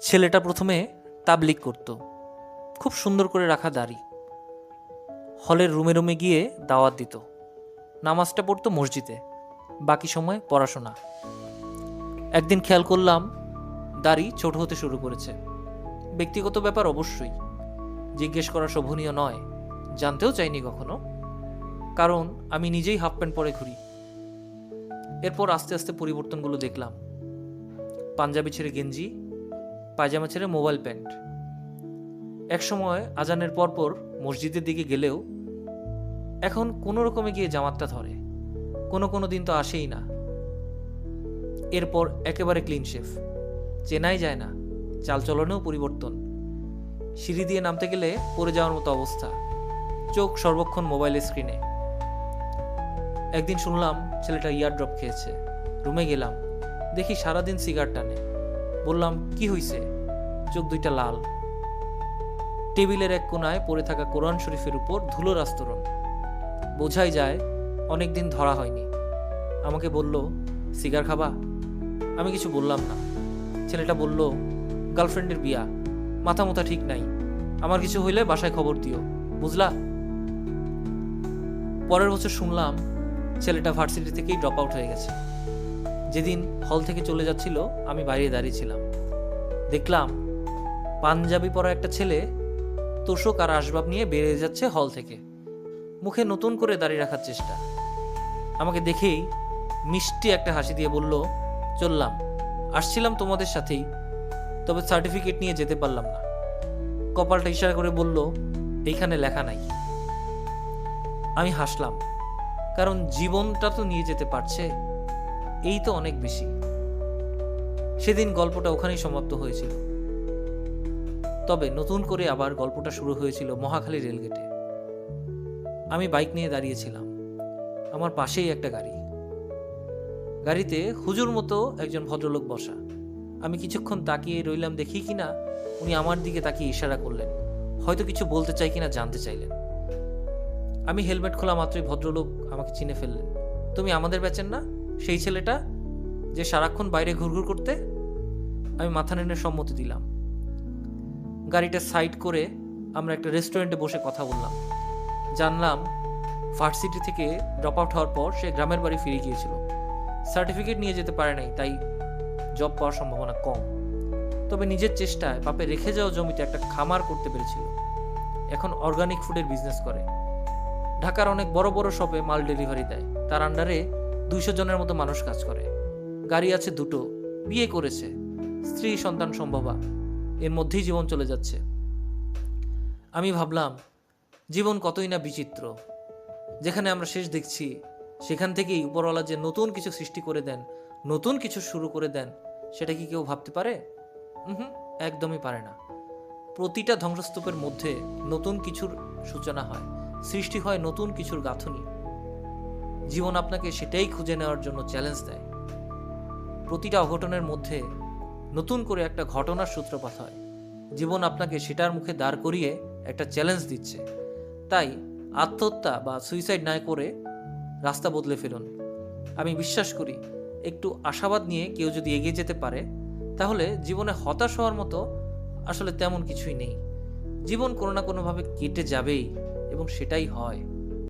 ছেলেটা প্রথমে তাবলিক করত। খুব সুন্দর করে রাখা দাড়ি। হলের রুমে রুমে গিয়ে দাওয়াত দিত। নামাজটা পড়তো মসজিদে। বাকি সময় পড়াশোনা। একদিন খেয়াল করলাম, দাড়ি ছোট হতে শুরু করেছে। ব্যক্তিগত ব্যাপার অবশ্যই। জিজ্ঞেস করা শোভনীয় নয়। জানতেও চাইনি কখনো। কারণ আমি নিজেই হাফ প্যান্ট পরে ঘুরি। এরপর আস্তে আস্তে পরিবর্তনগুলো দেখলাম। পাঞ্জাবি ছেড়ে গেঞ্জি পায়জামা ছেড়ে মোবাইল প্যান্ট। একসময় আজানের পরপর মসজিদের দিকে গেলেও এখন কোনো রকমে গিয়ে জামাতটা ধরে। কোনো কোনো দিন তো আসেই না। এরপর একেবারে ক্লিন শেফ চেনাই যায় না। চালচলনেও পরিবর্তন। সিঁড়ি দিয়ে নামতে গেলে পড়ে যাওয়ার মতো অবস্থা। চোখ সর্বক্ষণ মোবাইলের স্ক্রিনে একদিন শুনলাম ছেলেটা ইয়ার ড্রপ খেয়েছে। রুমে গেলাম। দেখি সারাদিন সিগার টানে। বললাম, কি হইছে? চোখ দুইটা লাল। টেবিলের এক কোনায় পড়ে থাকা কোরআন শরীফের উপর ধুলোর আস্তরণ বোঝাই যায় অনেক দিন ধরা হয়নি। আমাকে বলল, সিগার খাবা? আমি কিছু বললাম না। ছেলেটা বলল, গার্লফ্রেন্ডের বিয়া, মাথা মোথা ঠিক নাই। আমার কিছু হইলে বাসায় খবর দিও, বুঝলা? পরের বছর শুনলাম, ছেলেটা ভার্সিটি থেকেই ড্রপ আউট হয়ে গেছে। যেদিন হল থেকে চলে যাচ্ছিল, আমি বাইরে দাঁড়িয়েছিলাম দেখলাম পাঞ্জাবি পরা একটা ছেলে তোষক আর আসবাব নিয়ে বেরিয়ে যাচ্ছে হল থেকে। মুখে নতুন করে দাঁড়িয়ে রাখার চেষ্টা। আমাকে দেখেই মিষ্টি একটা হাসি দিয়ে বলল, চললাম, আসছিলাম তোমাদের সাথেই, তবে সার্টিফিকেট নিয়ে যেতে পারলাম না। কপালটা ইশারা করে বলল, এইখানে লেখা নাই। আমি হাসলাম, কারণ জীবনটা তো নিয়ে যেতে পারছে, এই তো অনেক বেশি। সেদিন গল্পটা ওখানেই সমাপ্ত হয়েছিল। তবে নতুন করে আবার গল্পটা শুরু হয়েছিল মহাখালী রেলগেটে। আমি বাইক নিয়ে দাঁড়িয়েছিলাম। আমার পাশেই একটা গাড়ি। গাড়িতে হুজুর মতো একজন ভদ্রলোক বসা। আমি কিছুক্ষণ তাকিয়ে রইলাম দেখি কিনা উনি আমার দিকে তাকিয়ে ইশারা করলেন। হয়তো কিছু বলতে চাই কিনা জানতে চাইলেন। আমি হেলমেট খোলা মাত্রই ভদ্রলোক আমাকে চিনে ফেললেন। তুমি আমাদের বেচেন না? সেই ছেলেটা? যে সারাক্ষণ বাইরে ঘুরঘুর করতে? আমি মাথা নেড়ে সম্মতি দিলাম। গাড়িটা সাইড করে আমরা একটা রেস্টুরেন্টে বসে কথা বললাম। জানলাম ভার্সিটি থেকে ড্রপ আউট হওয়ার পর সে গ্রামের বাড়ি ফিরে গিয়েছিল। সার্টিফিকেট নিয়ে যেতে পারে নাই, তাই জব পাওয়ার সম্ভাবনা কম। তবে নিজের চেষ্টায় বাপে রেখে যাওয়া জমিতে একটা খামার করতে পেরেছিল। এখন অর্গানিক ফুডের বিজনেস করে। ঢাকার অনেক বড় বড় শপে মাল ডেলিভারি দেয়। তার আন্ডারে দুইশো জনের মতো মানুষ কাজ করে। গাড়ি আছে দুটো। বিয়ে করেছে। স্ত্রী সন্তান সম্ভবা। এর মধ্যেই জীবন চলে যাচ্ছে। আমি ভাবলাম, জীবন কতই না বিচিত্র। যেখানে আমরা শেষ দেখছি, সেখান থেকেই উপরওয়ালা যে নতুন কিছু সৃষ্টি করে দেন, নতুন কিছু শুরু করে দেন, সেটা কি কেউ ভাবতে পারে? হুম একদমই পারে না। প্রতিটা ধ্বংসস্তূপের মধ্যে নতুন কিছুর সূচনা হয়, সৃষ্টি হয় নতুন কিছুর গাঁথনি। জীবন আপনাকে সেটাই খুঁজে নেওয়ার জন্য চ্যালেঞ্জ দেয়। প্রতিটা অঘটনের মধ্যে নতুন করে একটা ঘটনার সূত্রপাত হয়। জীবন আপনাকে সেটার মুখে দাঁড় করিয়ে একটা চ্যালেঞ্জ দিচ্ছে। তাই আত্মহত্যা বা সুইসাইড না করে রাস্তা বদলে ফেলুন। আমি বিশ্বাস করি, একটু আশাবাদ নিয়ে কেউ যদি এগিয়ে যেতে পারে, তাহলে জীবনে হতাশ হওয়ার মতো আসলে তেমন কিছুই নেই। জীবন কোনো না কোনোভাবে কেটে যাবেই এবং সেটাই হয়।